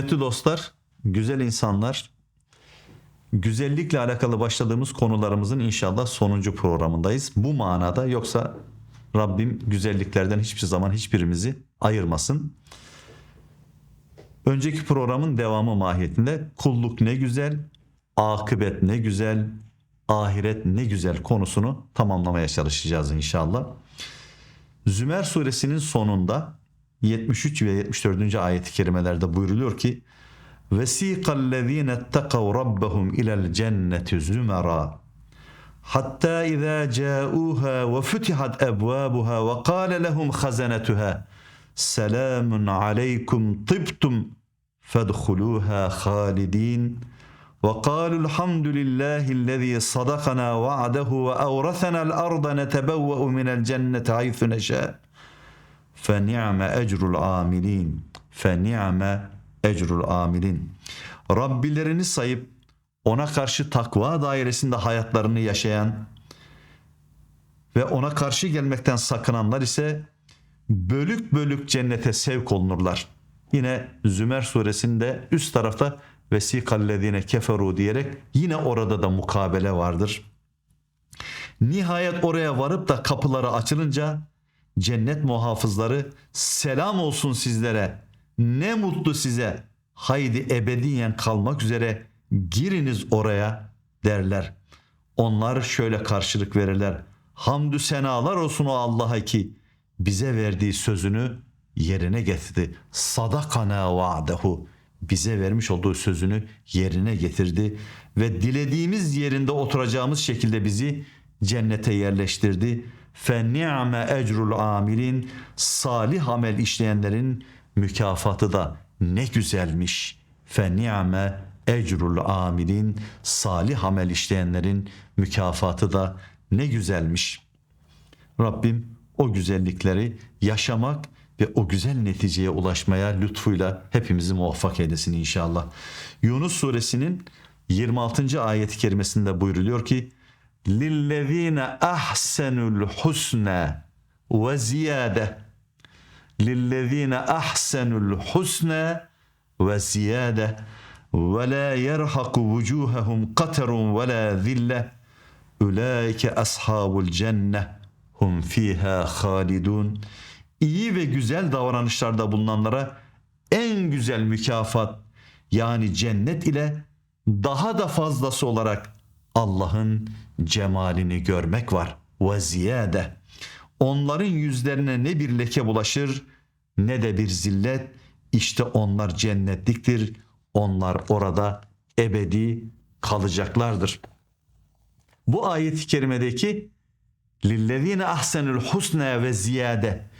Kıymetli dostlar, güzel insanlar, güzellikle alakalı başladığımız konularımızın inşallah sonuncu programındayız. Bu manada yoksa Rabbim güzelliklerden hiçbir zaman hiçbirimizi ayırmasın. Önceki programın devamı mahiyetinde kulluk ne güzel, akıbet ne güzel, ahiret ne güzel konusunu tamamlamaya çalışacağız inşallah. Zümer suresinin sonunda 73 ve 74. ayet-i kerimelerde buyruluyor ki وَسِيقَ الَّذ۪ينَ اتَّقَوْ رَبَّهُمْ اِلَى الْجَنَّةِ زُمَرًا حتى إذا جاءوها وفتحت أبوابها وقال لهم خزنتها سلام عليكم طبتم فادخلوها خالدين وقالوا الحمد لله الذي صدقنا وعده وأورثنا الأرض نتبوأ من الجنة حيث نشاء فنعم أجر العاملين فنعم أجر العاملين Rabbilerini sayıp ona karşı takva dairesinde hayatlarını yaşayan ve ona karşı gelmekten sakınanlar ise bölük bölük cennete sevk olunurlar. Yine Zümer suresinde üst tarafta vesikallezine keferu diyerek yine orada da mukabele vardır. Nihayet oraya varıp da kapıları açılınca cennet muhafızları selam olsun sizlere ne mutlu size haydi ebediyen kalmak üzere giriniz oraya derler. Onlar şöyle karşılık verirler. Hamdü senalar olsun o Allah'a ki bize verdiği sözünü yerine getirdi. Sadakana va'dehu bize vermiş olduğu sözünü yerine getirdi ve dilediğimiz yerinde oturacağımız şekilde bizi cennete yerleştirdi. Ni'me ecrul amilin salih amel işleyenlerin mükafatı da ne güzelmiş. Ni'me ecrul amilin salih amel işleyenlerin mükafatı da ne güzelmiş. Rabbim o güzellikleri yaşamak ve o güzel neticeye ulaşmaya lütfuyla hepimizi muvaffak eylesin inşallah. Yunus suresinin 26. ayet-i kerimesinde buyruluyor ki lillezine ahsenul husna ve ziyade lillezine ahsenul husna ve ziyade ve la yerhaku vucuhahum qatarun ve la zille ulaike ashabul cenne ve güzel davranışlarda bulunanlara en güzel mükafat yani cennet ile daha da fazlası olarak Allah'ın cemalini görmek var. Ve ziyade. Onların yüzlerine ne bir leke bulaşır ne de bir zillet. İşte onlar cennetliktir. Onlar orada ebedi kalacaklardır. Bu ayet-i kerimedeki lillezine ahsenül husne ve ziyade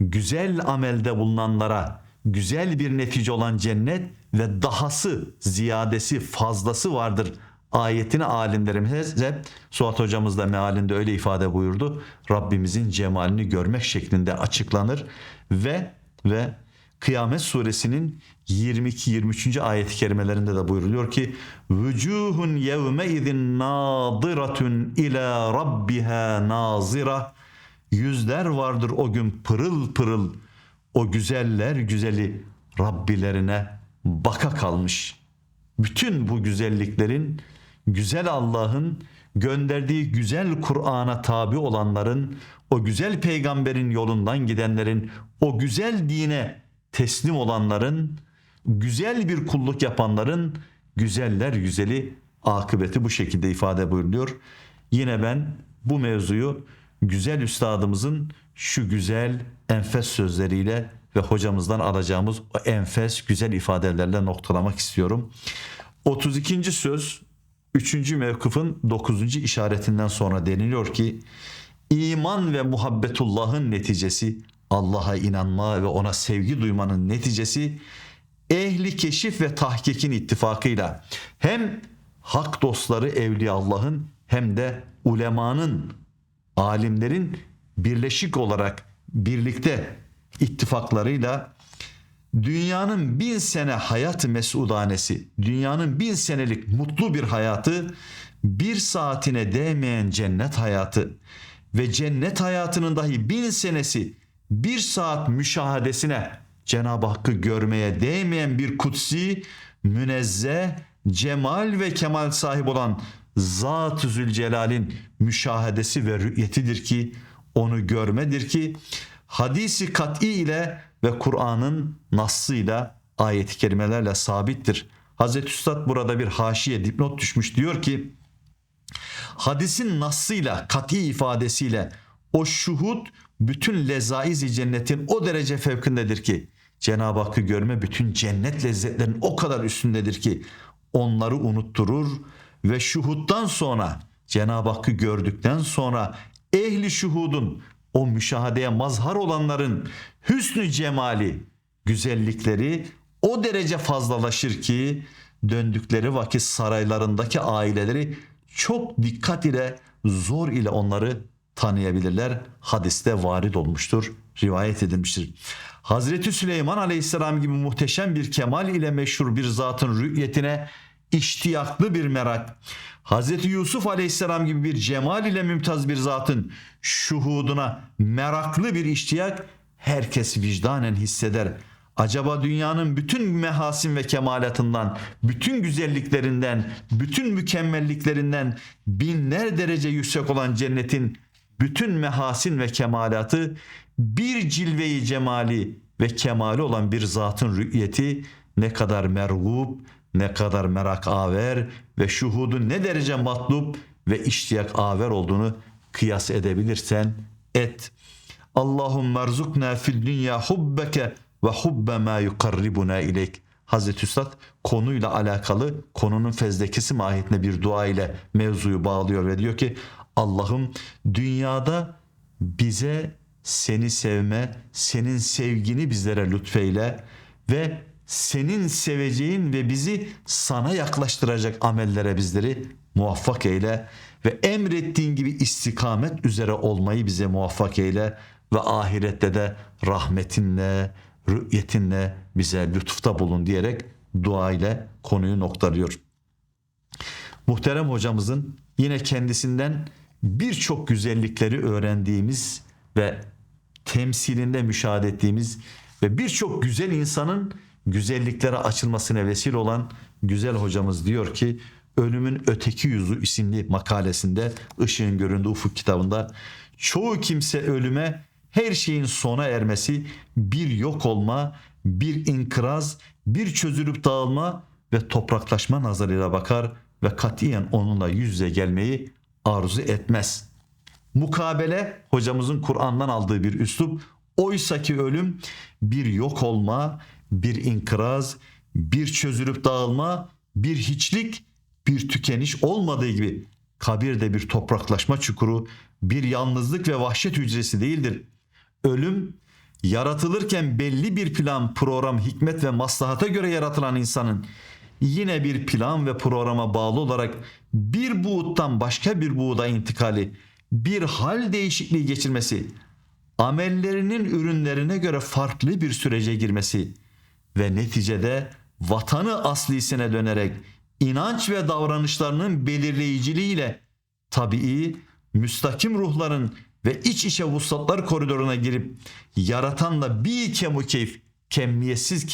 güzel amelde bulunanlara güzel bir netice olan cennet ve dahası, ziyadesi, fazlası vardır. Ayetini alimlerimiz hep Suat hocamız da mealinde öyle ifade buyurdu. Rabbimizin cemalini görmek şeklinde açıklanır ve ve Kıyamet suresinin 22-23. ayet-i kerimelerinde de buyuruluyor ki vücuhun yevme izin nadiratun ila rabbiha nazira yüzler vardır o gün pırıl pırıl o güzeller güzeli Rabbilerine baka kalmış. Bütün bu güzelliklerin güzel Allah'ın gönderdiği güzel Kur'an'a tabi olanların, o güzel peygamberin yolundan gidenlerin, o güzel dine teslim olanların, güzel bir kulluk yapanların güzeller güzeli akıbeti bu şekilde ifade buyuruluyor. Yine ben bu mevzuyu güzel üstadımızın şu güzel enfes sözleriyle ve hocamızdan alacağımız o enfes güzel ifadelerle noktalamak istiyorum. 32. söz 3. mevkıfın 9. işaretinden sonra deniliyor ki iman ve muhabbetullah'ın neticesi Allah'a inanma ve ona sevgi duymanın neticesi ehli keşif ve tahkikin ittifakıyla hem hak dostları evliya Allah'ın hem de ulemanın alimlerin birleşik olarak birlikte ittifaklarıyla dünyanın bin sene hayat mesudanesi, dünyanın bin senelik mutlu bir hayatı, bir saatine değmeyen cennet hayatı ve cennet hayatının dahi bin senesi bir saat müşahadesine Cenab-ı Hakk'ı görmeye değmeyen bir kutsi, münezzeh, cemal ve kemal sahibi olan Zat-ı Zülcelal'in müşahedesi ve rü'yetidir ki, onu görmedir ki, hadisi kat'i ile ve Kur'an'ın nassıyla, ayet-i kerimelerle sabittir. Hazreti Üstad burada bir haşiye dipnot düşmüş diyor ki, hadisin nassıyla, kat'i ifadesiyle o şuhud bütün lezaiz cennetin o derece fevkindedir ki Cenab-ı Hakk'ı görme bütün cennet lezzetlerinin o kadar üstündedir ki onları unutturur ve şuhuttan sonra Cenab-ı Hakk'ı gördükten sonra ehli şuhudun o müşahadeye mazhar olanların hüsnü cemali, güzellikleri o derece fazlalaşır ki döndükleri vakit saraylarındaki aileleri çok dikkat ile zor ile onları tanıyabilirler. Hadiste varid olmuştur, rivayet edilmiştir. Hazreti Süleyman Aleyhisselam gibi muhteşem bir kemal ile meşhur bir zatın rü'yetine iştiyaklı bir merak. Hazreti Yusuf Aleyhisselam gibi bir cemal ile mümtaz bir zatın şuhuduna meraklı bir iştiyak herkes vicdanen hisseder. Acaba dünyanın bütün mehasin ve kemalatından, bütün güzelliklerinden, bütün mükemmelliklerinden binler derece yüksek olan cennetin bütün mehasin ve kemalatı bir cilveyi cemali ve kemali olan bir zatın rü'yeti ne kadar mergub, ne kadar merak aver ve şuhudu ne derece matlub ve iştiyak aver olduğunu kıyas edebilirsen et. Allahum merzukna fil dünya hubbeke ve hubbe ma yukarribuna ileyk. Hazreti Üstad konuyla alakalı konunun fezlekesi mahiyetinde bir dua ile mevzuyu bağlıyor ve diyor ki Allah'ım dünyada bize seni sevme, senin sevgini bizlere lütfeyle ve senin seveceğin ve bizi sana yaklaştıracak amellere bizleri muvaffak eyle ve emrettiğin gibi istikamet üzere olmayı bize muvaffak eyle ve ahirette de rahmetinle, rü'yetinle bize lütufta bulun diyerek dua ile konuyu noktalıyor. Muhterem hocamızın yine kendisinden birçok güzellikleri öğrendiğimiz ve temsilinde müşahede ettiğimiz ve birçok güzel insanın güzelliklere açılmasına vesile olan güzel hocamız diyor ki Ölümün Öteki Yüzü isimli makalesinde Işığın Göründüğü Ufuk kitabında çoğu kimse ölüme her şeyin sona ermesi, bir yok olma, bir inkıraz, bir çözülüp dağılma ve topraklaşma nazarıyla bakar ve katiyen onunla yüz yüze gelmeyi arzu etmez. Mukabele hocamızın Kur'an'dan aldığı bir üslup. Oysa ki ölüm bir yok olma, bir inkıraz, bir çözülüp dağılma, bir hiçlik, bir tükeniş olmadığı gibi kabirde bir topraklaşma çukuru, bir yalnızlık ve vahşet hücresi değildir. Ölüm yaratılırken belli bir plan, program, hikmet ve maslahata göre yaratılan insanın yine bir plan ve programa bağlı olarak bir buğuttan başka bir buğda intikali, bir hal değişikliği geçirmesi, amellerinin ürünlerine göre farklı bir sürece girmesi ve neticede vatanı aslisine dönerek inanç ve davranışlarının belirleyiciliğiyle tabii müstakim ruhların ve iç içe vuslatlar koridoruna girip yaratanla bir kemu keyif, kemmiyetsiz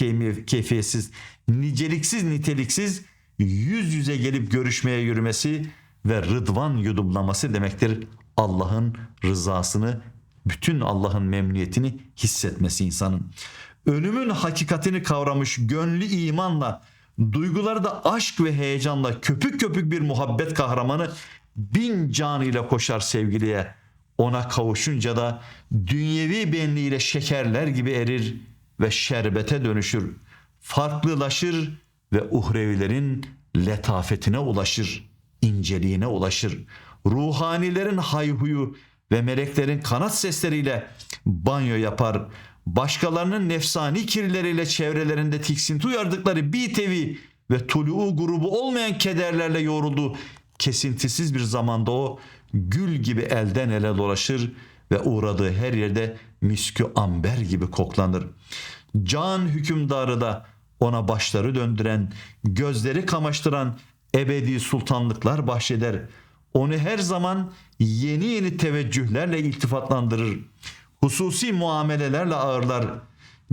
keyfiyetsiz, niceliksiz niteliksiz yüz yüze gelip görüşmeye yürümesi ve rıdvan yudumlaması demektir. Allah'ın rızasını, bütün Allah'ın memnuniyetini hissetmesi insanın. Ölümün hakikatini kavramış gönlü imanla, duyguları da aşk ve heyecanla köpük köpük bir muhabbet kahramanı bin canıyla koşar sevgiliye. Ona kavuşunca da dünyevi benliğiyle şekerler gibi erir ve şerbete dönüşür. Farklılaşır ve uhrevilerin letafetine ulaşır, inceliğine ulaşır. Ruhanilerin hayhuyu ve meleklerin kanat sesleriyle banyo yapar. Başkalarının nefsani kirleriyle çevrelerinde tiksinti uyardıkları bir tevi ve tulu'u grubu olmayan kederlerle yoğruldu. Kesintisiz bir zamanda o gül gibi elden ele dolaşır ve uğradığı her yerde miskü amber gibi koklanır. Can hükümdarı da ona başları döndüren, gözleri kamaştıran ebedi sultanlıklar bahşeder. Onu her zaman yeni yeni teveccühlerle iltifatlandırır. Hususi muamelelerle ağırlar.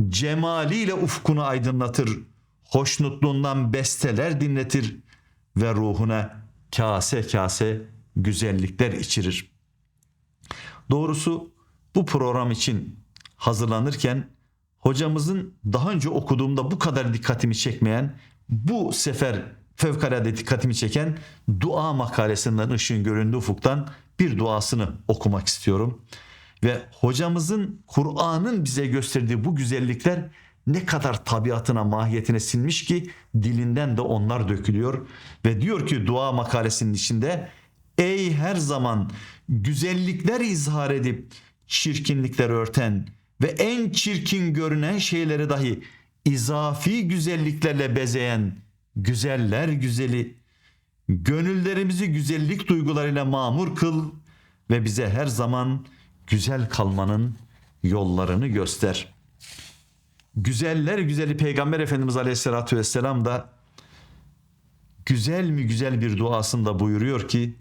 cemaliyle ufkunu aydınlatır, hoşnutluğundan besteler dinletir ve ruhuna kase kase güzellikler içirir. Doğrusu bu program için hazırlanırken hocamızın daha önce okuduğumda bu kadar dikkatimi çekmeyen, bu sefer fevkalade dikkatimi çeken dua makalesinden ışığın göründüğü ufuktan bir duasını okumak istiyorum. Ve hocamızın Kur'an'ın bize gösterdiği bu güzellikler ne kadar tabiatına, mahiyetine sinmiş ki dilinden de onlar dökülüyor. Ve diyor ki dua makalesinin içinde Ey her zaman güzellikler izhar edip çirkinlikler örten ve en çirkin görünen şeyleri dahi izafi güzelliklerle bezeyen güzeller güzeli gönüllerimizi güzellik duygularıyla mamur kıl ve bize her zaman güzel kalmanın yollarını göster. Güzeller güzeli Peygamber Efendimiz Aleyhisselatü Vesselam da güzel mi güzel bir duasında buyuruyor ki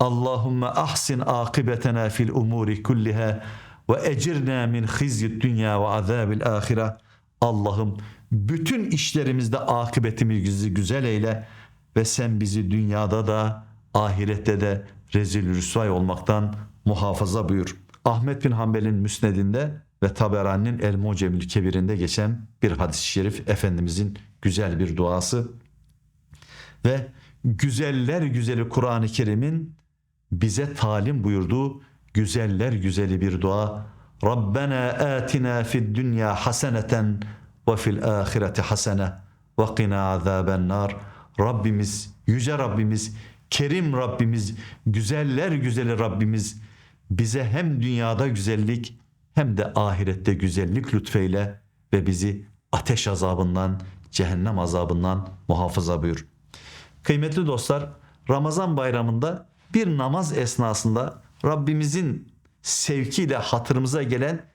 Allahümme ahsin akibetena fil umuri kulliha ve ecirna min hizyid dünya ve azabil ahire. Allah'ım bütün işlerimizde akıbetimizi güzel eyle ve sen bizi dünyada da ahirette de rezil rüsvay olmaktan muhafaza buyur. Ahmet bin Hanbel'in müsnedinde ve Taberani'nin El Mucemül Kebir'inde geçen bir hadis-i şerif Efendimizin güzel bir duası ve güzeller güzeli Kur'an-ı Kerim'in bize talim buyurduğu güzeller güzeli bir dua. Rabbena atina fid dünya haseneten ve fil ahireti hasene ve qina azaben nar. Rabbimiz, yüce Rabbimiz, kerim Rabbimiz, güzeller güzeli Rabbimiz bize hem dünyada güzellik hem de ahirette güzellik lütfeyle ve bizi ateş azabından, cehennem azabından muhafaza buyur. Kıymetli dostlar, Ramazan bayramında bir namaz esnasında Rabbimizin sevkiyle hatırımıza gelen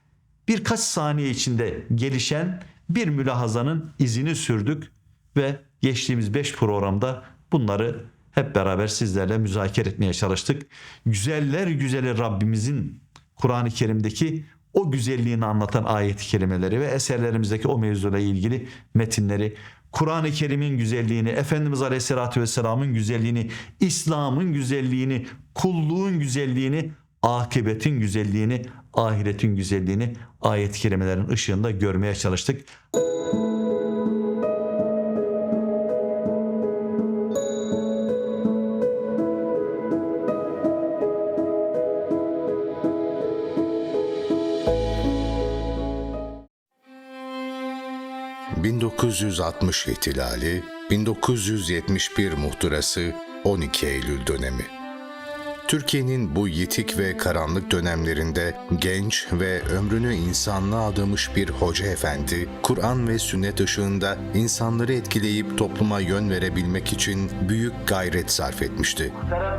birkaç saniye içinde gelişen bir mülahazanın izini sürdük ve geçtiğimiz 5 programda bunları hep beraber sizlerle müzakere etmeye çalıştık. Güzeller güzeli Rabbimizin Kur'an-ı Kerim'deki o güzelliğini anlatan ayet-i kerimeleri ve eserlerimizdeki o mevzuyla ilgili metinleri, Kur'an-ı Kerim'in güzelliğini, Efendimiz Aleyhisselatü Vesselam'ın güzelliğini, İslam'ın güzelliğini, kulluğun güzelliğini, akıbetin güzelliğini, ahiretin güzelliğini ayet-i kerimelerin ışığında görmeye çalıştık. ...1960 ihtilali, 1971 muhtırası, 12 Eylül dönemi. Türkiye'nin bu yitik ve karanlık dönemlerinde genç ve ömrünü insanlığa adamış bir hoca efendi, Kur'an ve sünnet ışığında insanları etkileyip topluma yön verebilmek için büyük gayret sarf etmişti.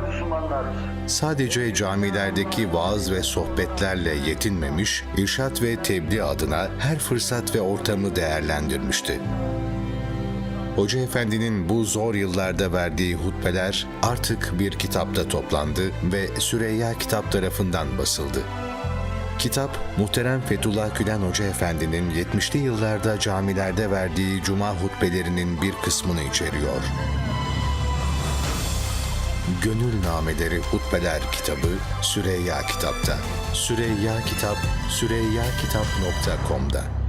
Müslümanlar, Sadece camilerdeki vaaz ve sohbetlerle yetinmemiş, irşat ve tebliğ adına her fırsat ve ortamı değerlendirmişti. Hoca Efendi'nin bu zor yıllarda verdiği hutbeler artık bir kitapta toplandı ve Süreyya Kitap tarafından basıldı. Kitap, muhterem Fethullah Gülen Hoca Efendi'nin 70'li yıllarda camilerde verdiği cuma hutbelerinin bir kısmını içeriyor. Gönül Nameleri Hutbeler kitabı Süreyya Kitap'ta. Süreyya Kitap, süreyyakitap.com'da.